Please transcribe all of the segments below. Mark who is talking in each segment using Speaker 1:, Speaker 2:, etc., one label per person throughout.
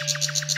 Speaker 1: Thank you.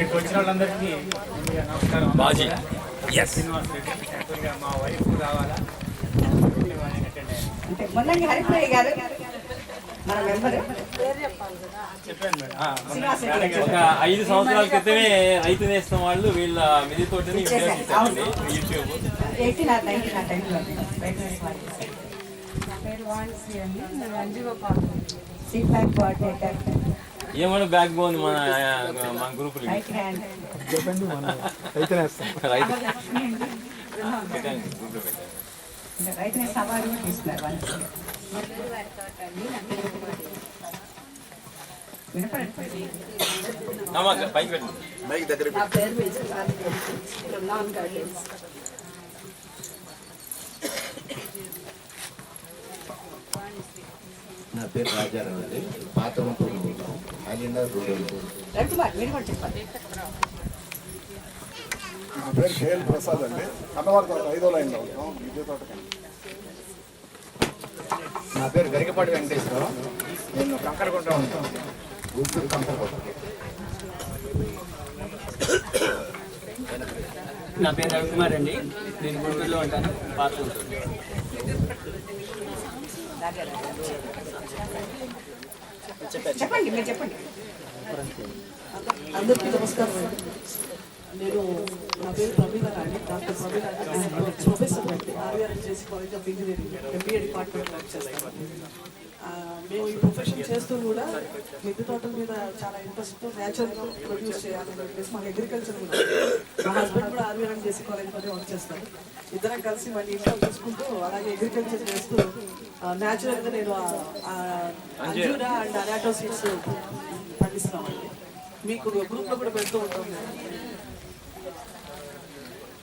Speaker 1: ఇక్కడికి వచ్చిన వాళ్ళందరికీ నమస్కారం. బాజీ. శ్రీనివాస్ రెడ్డి యాక్చువల్గా మా వైఫ్ కావాలా?
Speaker 2: అంటే మొన్నంగి హరిప్రియ గారు మన మెంబర్.
Speaker 1: చెప్పాను మేడం. ఆ, మొన్న
Speaker 2: శ్రీనివాస్ రెడ్డి గారు.
Speaker 3: ఒక ఐదు సంవత్సరాల క్రితమే రైతు నేస్తం వాళ్ళు వీళ్ళ మిది తోటని యూట్యూబ్.
Speaker 2: టైంలో ఫీడ్బ్యాక్ కోఆర్డినేటర్
Speaker 3: ఏమైనా బ్యాక్ బోన్ మన మన గ్రూప్ రైతు.
Speaker 2: రైతుని సవాలు కూడా తీసుకున్నారు వాళ్ళు.
Speaker 3: పైకి
Speaker 2: నా పేరు
Speaker 4: నా రాజారావు అండి. పాత గుంటూరు
Speaker 5: నా పేరు కేఎల్ ప్రసాద్ అండి. కన్నవారి తోట ఐదో లైన్లో ఉంటాం విద్యుత్ తోట
Speaker 4: నా పేరు గరికపాటి వెంకటేశ్వరరావు. నేను కంకరగుంట ఉంటాను. గుంటూరు కంకరకోట
Speaker 6: నా పేరు రవికుమార్ అండి. నేను గుంటూరులో ఉంటాను. పాత గుంటూరు.
Speaker 2: చెప్పండి. మీరు చెప్పండి.
Speaker 7: అందరికీ నమస్కారం. అండి నేను నా పేరు ప్రవీణ అండి. డాక్టర్ ప్రవీణ ప్రొఫెసర్ అండి. RVRS college of engineering MBA department చేస్తాను. మేము ఈ ప్రొఫెషన్ చేస్తూ కూడా మిద్దె తోటల మీద చాలా ఇంట్రెస్ట్ న్యాచురల్గా ప్రొడ్యూస్ చేయాలని చెప్పేసి మాకు అగ్రికల్చర్ కూడా మా హస్బెండ్ కూడా ఆర్వీఆర్ఎస్ చేసి కాలేజ్లోనే వర్క్ చేస్తాను ఇద్దరం కలిసి మన ఇంట్లో చూసుకుంటూ అలాగే అగ్రికల్చర్ చేస్తూ న్యాచురల్గా నేను ఆ- అంజూరా అండ్ అరాటో సీడ్స్ పండిస్తున్నామండి. మీకు గ్రూప్లో కూడా పెడుతూ ఉంటాం.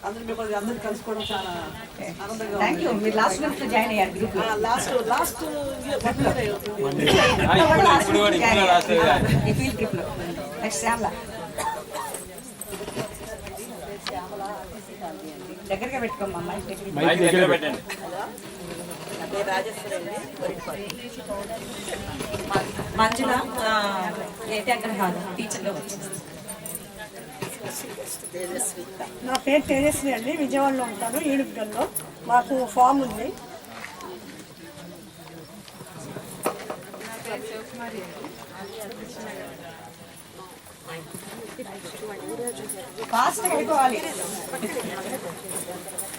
Speaker 7: అందరూ మిమ్మల్ని అందరూ కలుసుకోవడం చాలా ఆనందంగా
Speaker 2: థ్యాంక్ యూ మీరు లాస్ట్ మంత్ జాయిన్ అయ్యారు గ్రూప్ లో
Speaker 7: లాస్ట్ లాస్ట్ వన్ ఇయర్ అవుతుంది
Speaker 3: ఇప్పుడు కూడా ఇప్పుడు కూడా ఇప్పుడు లాస్ట్
Speaker 2: ఈ ఫీల్డ్ ట్రిప్ లో నెక్స్ట్ శ్యామ్లా దగ్గరగా పెట్టుకోమ్మా మైక్
Speaker 3: మైక్ దగ్గర పెట్టండి
Speaker 2: మంజుల ఏంటి అక్కడ కాదు టీచర్గా వచ్చింది
Speaker 8: నా పేరు తేజస్వి అండి. విజయవాడలో ఉంటాను. ఈడుగల్లో. మాకు ఫామ్ ఉంది.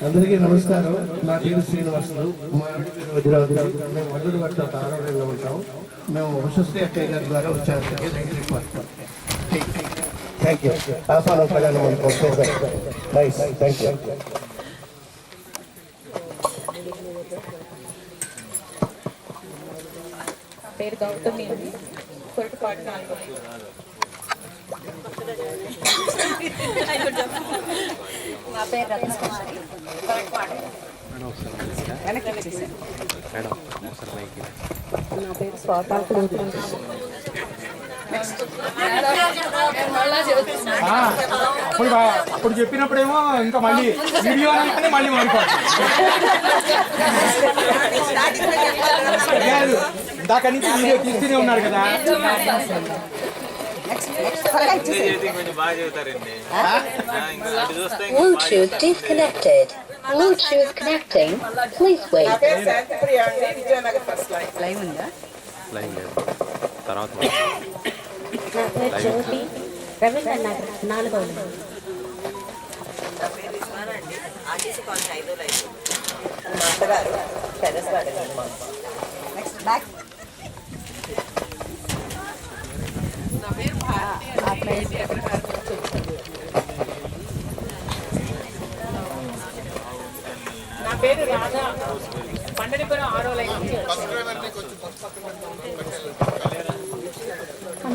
Speaker 4: అందరికీ నమస్కారం. నా పేరు శ్రీనివాసులు మా పేరు మేము వదులు పట్ల ఆరోగ్యంలో ఉంటాం. మేము వసతి అక్కయ్య గారి ద్వారా వచ్చాము. డిపార్ట్మెంట్
Speaker 9: థ్యాంక్ యూ ఆహ్వానం కళ్యాణ మండపం నైస్ థ్యాంక్ యూ
Speaker 10: పేరు గౌతమి అండి. కొరటపాటు నాలుగు.
Speaker 2: నా పేరు రత్నకుమారి వెనక్కి వచ్చేసాను. నా పేరు
Speaker 1: అప్పుడు బా- అప్పుడు చెప్పినప్పుడేమో ఇంకా మళ్ళీ వీడియో అనగానే మళ్ళీ మారిపోతుంది ఇందాక నుంచి వీడియో తీస్తూనే ఉన్నారు కదా
Speaker 11: Bluetooth disconnected. Bluetooth connecting. Please wait.
Speaker 2: Live ఉందా
Speaker 3: తర్వాత
Speaker 11: జ్యోతి రవీంద్ర నగర్ నాలుగో నెంబర్.
Speaker 2: మా అత్తగారు టెర్రస్ గార్డెన్ నెక్స్ట్ బ్యాక్
Speaker 10: నా పేరు రాధా పండరిపురం ఆరో లైన్ నుంచి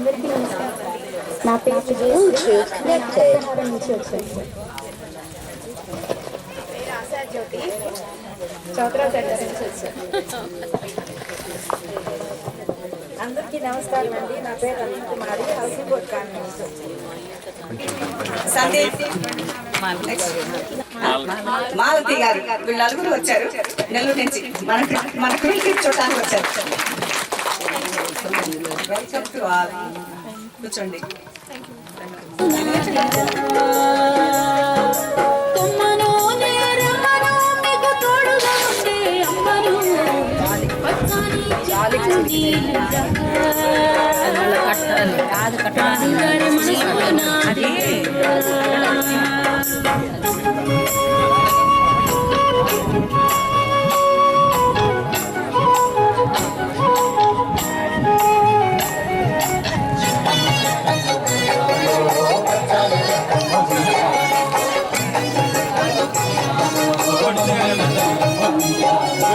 Speaker 11: అందరికీ నమస్కారం. నా పేరు Bluetooth నుంచి వచ్చాను చౌత్రా సెంటర్ నుంచి వచ్చాను అందరికీ నమస్కారం అండి. నా పేరు Anil Kumari housing board colony నుంచి
Speaker 2: సందీప్ మాలతి గారు వీళ్ళు నలుగురు వచ్చారు. నెల్లూరు నుంచి. మన మన ఫీల్డ్ ట్రిప్ చూడటానికి వచ్చారు. Welcome to all. కూర్చోండి.
Speaker 11: కొమ్మను నేరమ్మను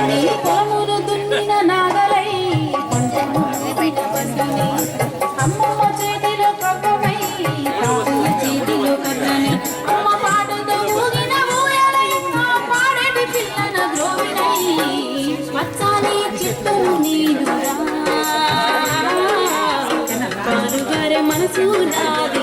Speaker 11: పొలములు దున్నిన నాగలై పంటను కోసిన అమ్మమ్మ చేతిలో చేతిలో అమ్మ పాటతో ఊగిన ఊయలై మా పాడేటి పిల్లన ద్రోవినై చెట్టు నీడురా. మనసు నాదిరా